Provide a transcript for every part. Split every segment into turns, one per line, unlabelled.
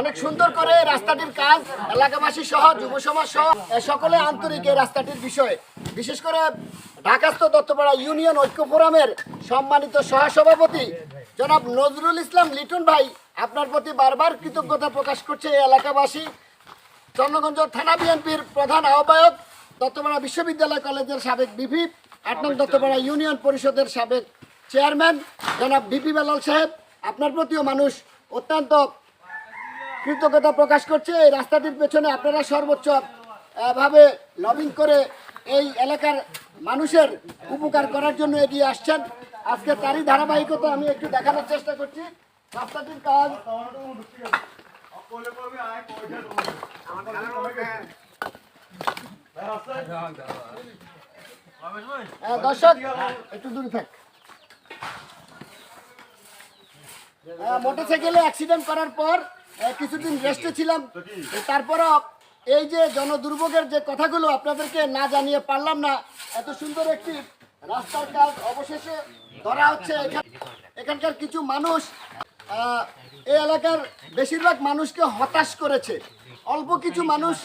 অনেক সুন্দর করে রাস্তাটির কাজ, এলাকাবাসী সহ, যুব সমাজ সহ সকলে আন্তরিক এই রাস্তাটির বিষয়ে। বিশেষ করে ঢাকাস্থ দত্তপাড়া ইউনিয়ন ঐক্য ফোরামের সম্মানিত সহসভাপতি জনাব নজরুল ইসলাম লিটন ভাই, আপনার প্রতি বারবার কৃতজ্ঞতা প্রকাশ করছে এই এলাকাবাসী। চন্দ্রগঞ্জ থানা বিএনপির প্রধান আহ্বায়ক, দত্তপাড়া বিশ্ববিদ্যালয় কলেজের সাবেক বিপি আট নং দত্তপাড়া ইউনিয়ন পরিষদের সাবেক চেয়ারম্যান জনাব বিপি বেলাল সাহেব, আপনার প্রতিও মানুষ অত্যন্ত কৃতজ্ঞতা প্রকাশ করছে। এই রাস্তাটির পেছনে আপনারা সর্বোচ্চ ভাবে লবিং করে এই এলাকার মানুষের উপকার করার জন্য এগিয়ে আসছেন। আজকে তারই ধারাবাহিকতা আমি একটু দেখানোর চেষ্টা করছি। রাস্তাটির কাজ দর্শক, একটু দূরে থাক। মোটরসাইকেলে অ্যাক্সিডেন্ট করার পর কিছুদিন রেস্টে ছিলাম। তারপরও এই যে জনদুর্ভোগের যে কথাগুলো আপনাদেরকে না জানিয়ে পারলাম না, এত সুন্দর একটি রাস্তার কাজ অবশেষে ধরা হচ্ছে। এখান- এখানকার কিছু মানুষ এই এলাকার বেশিরভাগ মানুষকে হতাশ করেছে। অল্প কিছু মানুষ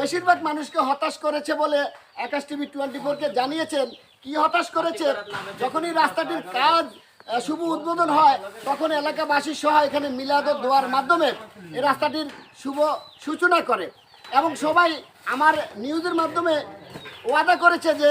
বেশিরভাগ মানুষকে হতাশ করেছে বলে আকাশ টিভি টোয়েন্টি ফোরকে জানিয়েছেন। কি হতাশ করেছে? যখনই রাস্তাটির কাজ শুভ উদ্বোধন হয়, তখন এলাকাবাসীর সহ এখানে মিলাদ দোয়ার মাধ্যমে এই রাস্তাটির শুভ সূচনা করে। এবং সবাই আমার নিউজের মাধ্যমে ওয়াদা করেছে যে,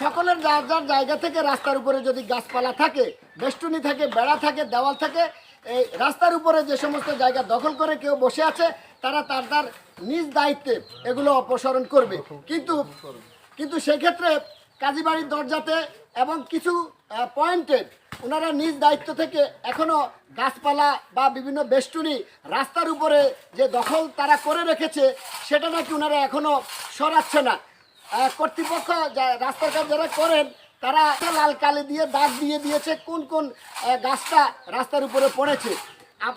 সকলের যার যার জায়গা থেকে রাস্তার উপরে যদি গাছপালা থাকে, বেষ্টনী থাকে, বেড়া থাকে, দেওয়াল থাকে এই রাস্তার উপরে যে সমস্ত জায়গা দখল করে কেউ বসে আছে, তারা তার তার নিজ দায়িত্বে এগুলো অপসারণ করবে। কিন্তু কিন্তু সেক্ষেত্রে কাজীবাড়ির দরজাতে এবং কিছু পয়েন্টে ওনারা নিজ দায়িত্ব থেকে এখনও গাছপালা বা বিভিন্ন বেষ্টনী রাস্তার উপরে যে দখল তারা করে রেখেছে, সেটা নাকি ওনারা এখনও সরাচ্ছে না। কর্তৃপক্ষ যা- রাস্তার কাজ যারা করেন তারা লাল কালি দিয়ে দাগ দিয়ে দিয়েছে, কোন কোন গাছটা রাস্তার উপরে পড়েছে।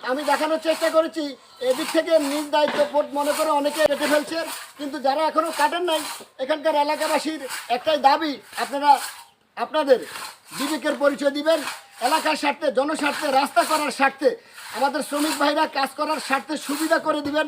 আমি দেখানোর চেষ্টা করেছি, এদিক থেকে নিজ দায়িত্ব বোধ মনে করে অনেকে কেটে ফেলছে, কিন্তু যারা এখনও কাটেন নাই, এখানকার এলাকাবাসীর একটাই দাবি, আপনারা, আপনাদের বিবেকের পরিচয় দিবেন, এলাকার স্বার্থে, জনস্বার্থে, রাস্তা করার স্বার্থে, আমাদের শ্রমিক ভাইরা কাজ করার স্বার্থে সুবিধা করে দিবেন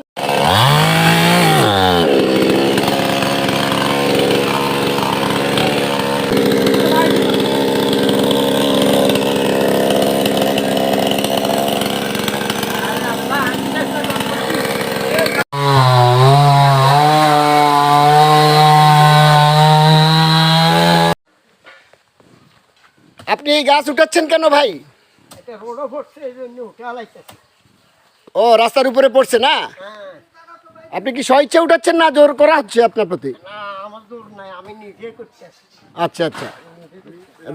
আপনি এই গাছ উঠাচ্ছেন কেন ভাই? ও রাস্তার উপরে পড়ছে না?
হ্যাঁ।
আপনি কি স্বইচ্ছা উঠাচ্ছেন না জোর করা হচ্ছে আপনার প্রতি? আচ্ছা আচ্ছা।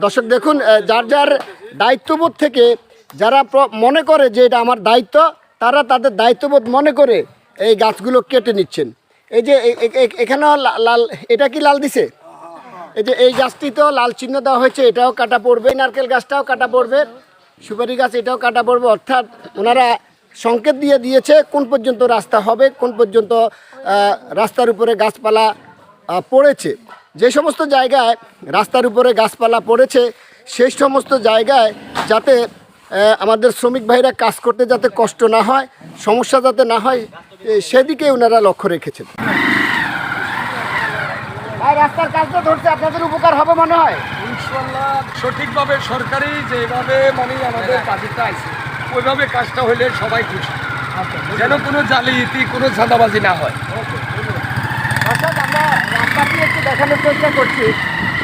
দর্শক দেখুন যার যার দায়িত্ববোধ থেকে যারা মনে করে যে এটা আমার দায়িত্ব তারা তাদের দায়িত্ববোধ মনে করে এই গাছগুলো কেটে নিচ্ছেন। এই যে এখানেও লাল এটা কি লাল দিছে? এই যে এই গাছটিতেও লাল চিহ্ন দেওয়া হয়েছে, এটাও কাটা পড়বে। নারকেল গাছটাও কাটা পড়বে। সুপারি গাছ এটাও কাটা পড়বে। অর্থাৎ ওনারা সংকেত দিয়ে দিয়েছে কোন পর্যন্ত রাস্তা হবে, কোন পর্যন্ত রাস্তার উপরে গাছপালা পড়েছে। যে সমস্ত জায়গায় রাস্তার উপরে গাছপালা পড়েছে, সেই সমস্ত জায়গায় যাতে আমাদের শ্রমিক ভাইরা কাজ করতে যাতে কষ্ট না হয়, সমস্যা যাতে না হয় সেদিকে ওনারা লক্ষ্য রেখেছেন। রাস্তার কাজ তো ধরছে আপনাদের উপকার হবে মনে হয়?
ইনশাল্লাহ সঠিকভাবে সরকারি যেভাবে মানে আমাদের কাজটা আছে ওইভাবে কাজটা হলে সবাই খুশি। যেন কোনো জালিয়াতি কোনো ধাঁধাবাজি না হয়।
অর্থাৎ আমরা রাস্তাটি একটু দেখানোর চেষ্টা করছি।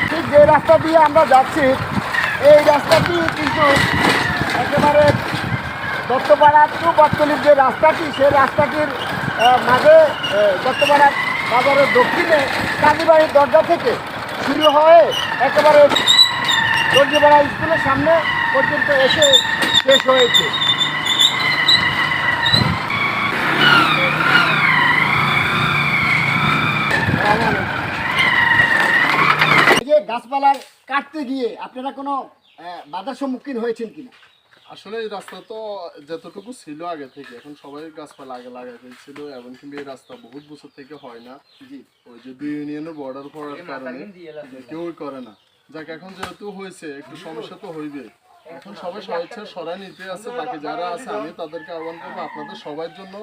ঠিক যে রাস্তা দিয়ে আমরা যাচ্ছি এই রাস্তাটি কিন্তু একেবারে দত্তপাড়া টু বটতলির যে রাস্তাটি সেই রাস্তাটির মাঝে দত্তপাড়া বাজারের দক্ষিণে কাজীবাড়ির দরজা থেকে শুরু হয়ে একেবারে দর্জিপাড়া স্কুলের সামনে পর্যন্ত এসে শেষ হয়েছে। এই যে গাছপালা কাটতে গিয়ে আপনারা কোনো বাধার সম্মুখীন হয়েছেন কিনা?
আসলে এই রাস্তা তো যতটুকু ছিল আগে থেকে এখন সবাই গাছপালা আগে লাগাই ফেলছিল এবং কিন্তু এই রাস্তা বহুত বছর থেকে হয় না। ওই যে দুই ইউনিয়নের বর্ডার পড়ার কারণে কেউই করে না। যাক এখন যেহেতু হয়েছে একটু সমস্যা তো হইবে। এখন সবাই স্বেচ্ছা সরাই নিতে আছে বাকি যারা আছে আমি তাদেরকে আহ্বান করব আপনাদের সবার জন্য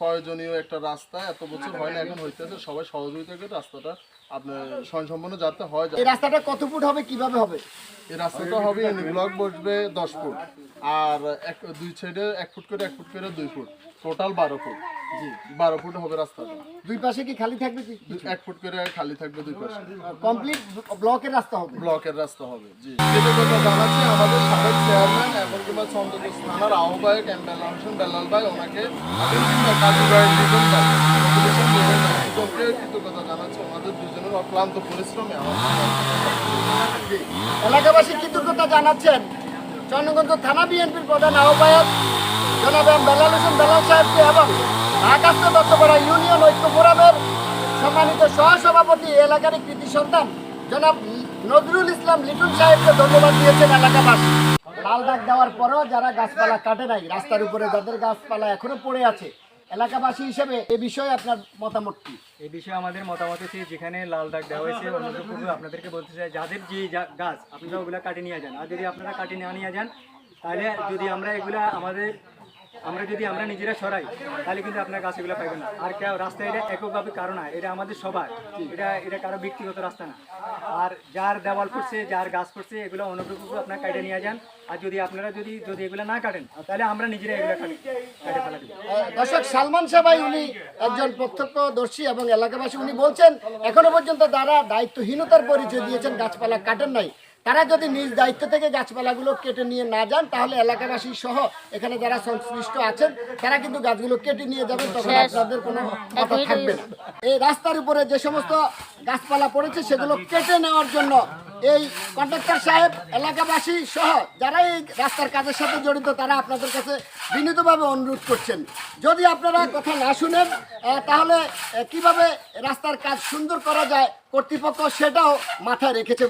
প্রয়োজনীয় একটা রাস্তা। এত বছর হয় না এখন হইতেছে সবাই সহযোগিতা করে রাস্তাটা আপনার স্বয়ংসম্পন্ন যাতে হয়
এই রাস্তাটা কত ফুট হবে? কীভাবে হবে?
এই রাস্তাটা হবে ব্লক বসবে দশ ফুট। আর এক দুই সাইডে এক ফুট করে এক ফুট করে দুই ফুট। টোটাল বারো ফুট। জি। বারো ফুট হবে রাস্তাটা।
দুই পাশে কি খালি থাকবে
এক ফুট করে খালি থাকবে দুই পাশে।
কমপ্লিট ব্লকের রাস্তা হবে?
ব্লকের রাস্তা হবে জি। জানাচ্ছি আমাদের সাবেক চেয়ারম্যান এখন কিংবা চন্দ্রপুর থানার আহ্বায়ক এম বেলাল হোসেন। বেলাল ভাই ওনাকে কাজী ভাই দুজনের অক্লান্ত পরিশ্রমে
এলাকাবাসী কৃতজ্ঞতা জানাচ্ছেন। চন্দ্রগঞ্জ থানা বিএনপির প্রধান আহ্বায়ক জনাব বেলাল হোসেন বেলাল সাহেবকে এবং দত্তপাড়া ইউনিয়ন ঐক্য ফোরামের সম্মানিত সহসভাপতি এই এলাকারই কৃতি সন্তান জনাব নজরুল ইসলাম লিটন সাহেবকে ধন্যবাদ দিয়েছেন এলাকাবাসী। লাল দাগ দেওয়ার পরও যারা গাছপালা কাটে নাই, রাস্তার উপরে যাদের গাছপালা এখনও পড়ে আছে এলাকাবাসী হিসেবে এ বিষয়ে আপনার মতামত কি?
এই বিষয়ে আমাদের মতামত হচ্ছে যেখানে লাল দাগ দেওয়া হয়েছে অন্যটুকু আপনাদেরকে বলতে চাই, যাদের যে যা- গাছ, আপনারা ওগুলো কাটে নিয়ে যান। আর যদি আপনারা কাটে না নিয়ে যান, তাহলে যদি আমরা এগুলা আমাদের আমরা যদি আমরা নিজেরা সরাই, তাহলে কিন্তু আপনার গাছ এগুলো পাইবেন না। আর কেউ রাস্তা এটা এককভাবে কারণ না, এটা আমাদের সবার। এটা এটা কারও ব্যক্তিগত রাস্তা না। আর যার দেওয়াল করছে যার গাছ করছে এগুলো অন্যটুকু আপনার কাটে নিয়ে যান। আর যদি আপনারা যদি যদি এগুলো না কাটেন, তাহলে আমরা নিজেরা এগুলো কাটি, কাটে ফেলা
দর্শক, সালমান সাবাই উনি একজন প্রত্যক্ষদর্শী এবং এলাকাবাসী। উনি বলছেন, এখনও পর্যন্ত তারা দায়িত্বহীনতার পরিচয় দিয়েছেন, গাছপালা কাটেন নাই তারা যদি নিজ দায়িত্ব থেকে গাছপালাগুলো কেটে নিয়ে না যান তাহলে এলাকাবাসী সহ এখানে যারা সংশ্লিষ্ট আছেন তারা কিন্তু গাছগুলো কেটে নিয়ে যাবেন তখন আপনাদের কোনো কথা থাকবে না। এই রাস্তার উপরে যে সমস্ত গাছপালা পড়েছে সেগুলো কেটে নেওয়ার জন্য এই কন্ট্রাক্টর সাহেব এলাকাবাসী সহ যারা এই রাস্তার কাজের সাথে জড়িত তারা আপনাদের কাছে বিনীতভাবে অনুরোধ করছেন। যদি আপনারা কথা না শুনেন তাহলে কীভাবে রাস্তার কাজ সুন্দর করা যায় কর্তৃপক্ষ সেটাও মাথায় রেখেছে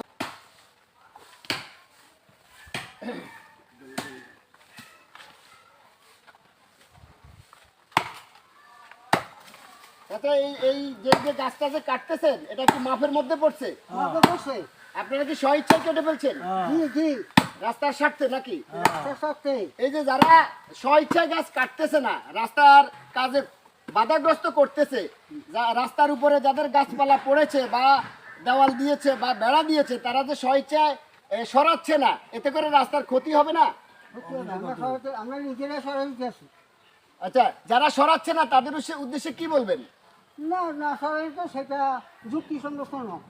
আচ্ছা এই এই যে যে গাছটা যে কাটতেছেন এটা কি মাপের মধ্যে পড়ছে?
বসে
আপনারা কি স্বইচ্ছায় কেটে ফেলছেন?
জি জি।
রাস্তার স্বার্থে নাকি?
রাস্তার সাথে
এই যে যারা স্বইচ্ছায় গাছ কাটতেছে না রাস্তার কাজে বাধাগ্রস্ত করতেছে রাস্তার উপরে যাদের গাছপালা পড়েছে বা দেওয়াল দিয়েছে বা বেড়া দিয়েছে তারা যে স্বইচ্ছায় সরাচ্ছে না এতে করে রাস্তার ক্ষতি হবে না?
আমরা সরাতে- আমরা নিজেরা সরাইতে
আচ্ছা যারা সরাচ্ছে না তাদের উদ্দেশ্যে কি বলবেন?
না না সরাইতে সেটা যুক্তিসঙ্গত নয়।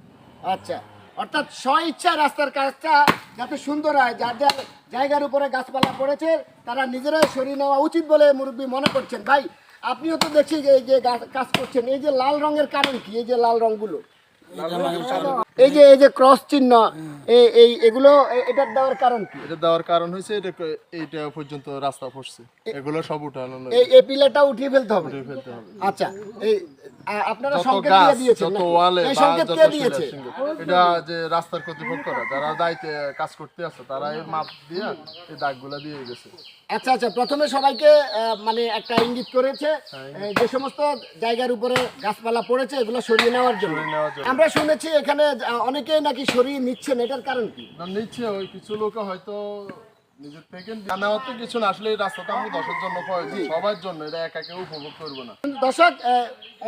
আচ্ছা অর্থাৎ স্বইচ্ছা রাস্তার কাজটা যাতে সুন্দর হয় যার যার জায়গার উপরে গাছপালা পড়েছে তারা নিজেরাই সরিয়ে নেওয়া উচিত বলে মুরব্বী মনে করছেন। ভাই আপনিও তো দেখছি যে এই যে কাজ করছেন এই যে লাল রঙের কারণ কি? এই যে লাল রঙগুলো। এই যে এই যে ক্রস চিহ্ন এই এই এগুলো এটার দেওয়ার কারণ কি?
এটা দেওয়ার কারণ হয়েছে এটা এইটা পর্যন্ত রাস্তা পড়ছে এগুলো সব উঠানো।
এই এই পিলারটা উঠিয়ে ফেলতে হবে।
উঠিয়ে ফেলতে হবে।
আচ্ছা এই আপনারা সংকেত দিয়ে দিয়েছেন
যত ওয়ালে
এই সংকেত
যত
কে দিয়েছে?
এটা যে রাস্তার কর্তৃপক্ষরা যারা দায়িত্বে কাজ করতে আছে তারা এই মাপ দিয়ে এই দাগগুলা দিয়ে গেছে
আচ্ছা আচ্ছা প্রথমে সবাইকে মানে একটা ইঙ্গিত করেছে যে সমস্ত জায়গার উপরে গাছপালা পড়েছে এগুলো সরিয়ে নেওয়ার জন্য। আমরা শুনেছি এখানে আহ, অনেকেই নাকি সরিয়ে নিচ্ছেন এটার কারণ কি?
না, নিচ্ছে ওই কিছু লোক হয়তো নিজের থেকে জানা হতো কিছু না আসলে এই রাস্তাটা আমরা দশের জন্য প্রয়োজন সবার জন্য এটা একা কেউ উপভোগ করব না।
দর্শক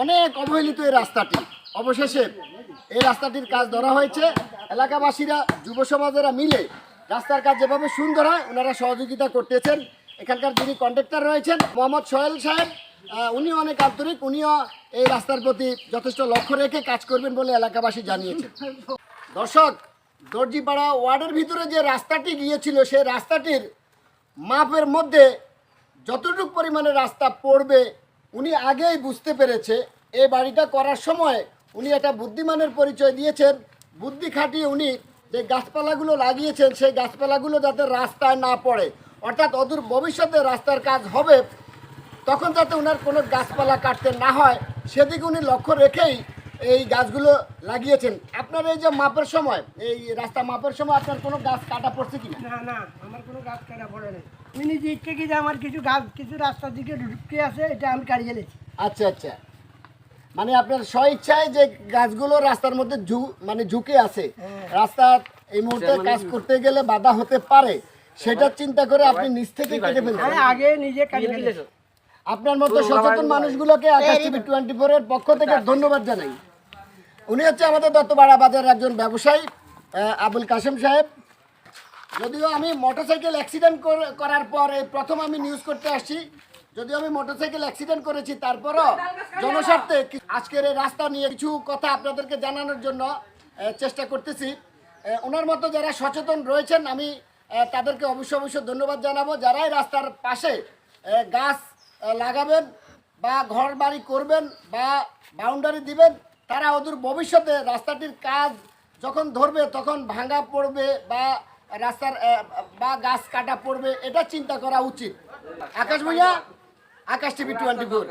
অনেক অবহেলিত এই রাস্তাটি। অবশেষে এই রাস্তাটির কাজ ধরা হয়েছে। এলাকাবাসীরা যুব সমাজেরা মিলে রাস্তার কাজ যেভাবে সুন্দর হয় ওনারা সহযোগিতা করতেছেন। এখানকার যিনি কন্ট্রাক্টর রয়েছেন মোহাম্মদ সোহেল সাহেব উনিও অনেক আন্তরিক, উনিও এই রাস্তার প্রতি যথেষ্ট লক্ষ্য রেখে কাজ করবেন বলে এলাকাবাসী জানিয়েছেন। দর্শক, দর্জিপাড়া ওয়ার্ডের ভিতরে যে রাস্তাটি গিয়েছিল সেই রাস্তাটির মাপের মধ্যে যতটুক পরিমাণে রাস্তা পড়বে, উনি আগেই বুঝতে পেরেছে। এই বাড়িটা করার সময় উনি একটা বুদ্ধিমানের পরিচয় দিয়েছেন। বুদ্ধি খাটিয়ে উনি যে গাছপালাগুলো লাগিয়েছেন, সেই গাছপালাগুলো যাতে রাস্তায় না পড়ে। অর্থাৎ অদূর ভবিষ্যতে রাস্তার কাজ হবে তখন যাতে ওনার কোনো গাছপালা কাটতে না হয় সেদিকে উনি লক্ষ্য রেখেই এই গাছগুলো লাগিয়েছেন। আপনার এই যে মাপের সময় এই রাস্তা মাপের সময় আপনার কোনো গাছ কাটা পড়ছে কি
না না আমার কোনো গাছ কাটা পড়ে নাই। আমি নিজে ইচ্ছে কি যে আমার কিছু গাছ কিছু রাস্তার দিকে ঢুকে আছে এটা আমি কাটিয়ে গেলেছি
আচ্ছা আচ্ছা। মানে আপনার স্ব ইচ্ছায় যে গাছগুলো রাস্তার মধ্যে ঝু মানে ঝুঁকে আছে রাস্তা এই মুহূর্তে কাজ করতে গেলে বাধা হতে পারে সেটা চিন্তা করে আপনি নিজ থেকে কেটে ফেলছেন?
আগে নিজে কাটিয়ে ফেলেছি?
আপনার মতো সচেতন মানুষগুলোকে আকাশ টিভি টোয়েন্টি ফোর এর পক্ষ থেকে ধন্যবাদ জানাই। উনি হচ্ছে আমাদের দত্তপাড়া বাজারের একজন ব্যবসায়ী আবুল কাসেম সাহেব। যদিও আমি মোটরসাইকেল অ্যাক্সিডেন্ট করার পর এই প্রথম আমি নিউজ করতে আসছি। যদিও আমি মোটরসাইকেল অ্যাক্সিডেন্ট করেছি তারপরও জনস্বার্থে আজকের এই রাস্তা নিয়ে কিছু কথা আপনাদেরকে জানানোর জন্য চেষ্টা করতেছি। ওনার মতো যারা সচেতন রয়েছেন আমি তাদেরকে অবশ্যই অবশ্যই ধন্যবাদ জানাব। যারা এই রাস্তার পাশে গাছ লাগাবেন বা ঘর বাড়ি করবেন বা বাউন্ডারি দিবেন, তারা অদূর ভবিষ্যতে রাস্তাটির কাজ যখন ধরবে, তখন ভাঙা পড়বে বা রাস্তার বা গাছ কাটা পড়বে, এটা চিন্তা করা উচিত। আকাশ ভাইয়া, আকাশ টিভি টোয়েন্টি ফোর।